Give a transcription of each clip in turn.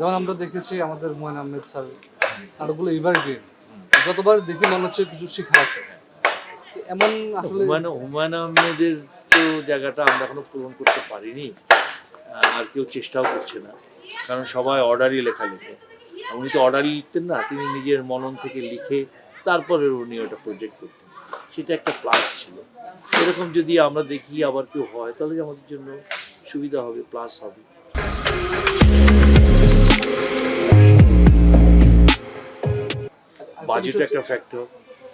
যেমন আমরা দেখেছি আমাদের মোয়েন আহমেদ স্যার, নাটকগুলো এভারগ্রিন যতবার দেখি মনে হচ্ছে কিছু শেখা আছে। এমন আসলে হুমায়ুন হুমায়ুন আহমেদের তো জায়গাটা আমরা এখনও পূরণ করতে পারিনি। আর কেউ চেষ্টাও করছে না। কারণ সবাই অর্ডারই লেখা লেখে উনি তো অর্ডারই লিখতেন না, তিনি নিজের মনন থেকে লিখে তারপরে উনি ওটা প্রজেক্ট করতেন। সেটা একটা প্লাস ছিল। এরকম যদি আমরা দেখি আবার কেউ হয়, তাহলে আমাদের জন্য সুবিধা হবে প্লাস হবে। বাজেট একটা ফ্যাক্টর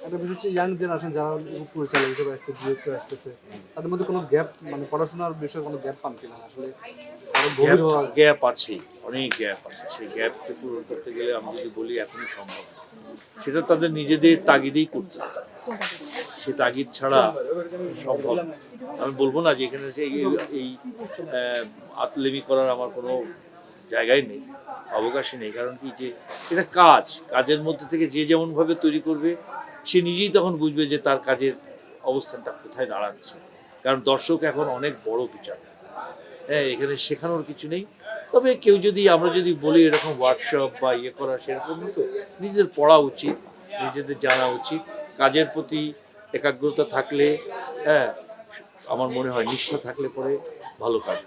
একটা বিষয় হচ্ছে ইয়াং জেনারেশন যারা পরিচালক হিসেবে আসছে ডিরেক্টর আসতেছে তাদের মধ্যে কোনো গ্যাপ মানে পড়াশোনার বিষয়ে কোনো গ্যাপ পান কিনা? আসলে গ্যাপ আছে অনেক গ্যাপ আছে। সেই গ্যাপকে পূরণ করতে গেলে আমি যদি বলি এখনই সম্ভব। সেটা তাদের নিজেদের তাগিদেই করতে হবে। সে তাগিদ ছাড়া সম্ভব। আমি বলব না যে এখানে এই আতলেমি করার আমার কোনো জায়গায় নেই, অবকাশই নেই। কারণ কি যে এটা কাজ, কাজের মধ্যে থেকে যে যেমনভাবে তৈরি করবে, সে নিজেই তখন বুঝবে যে তার কাজের অবস্থানটা কোথায় দাঁড়াচ্ছে। কারণ দর্শক এখন অনেক বড় বিচার হ্যাঁ এখানে শেখানোর কিছু নেই। তবে কেউ যদি, আমরা যদি বলি এরকম ওয়ার্কশপ বা ইয়ে করা, সেরকম তো নিজেদের পড়া উচিত, নিজেদের জানা উচিত। কাজের প্রতি একাগ্রতা থাকলে হ্যাঁ আমার মনে হয় নিষ্ঠা থাকলে পরে ভালো কাজ।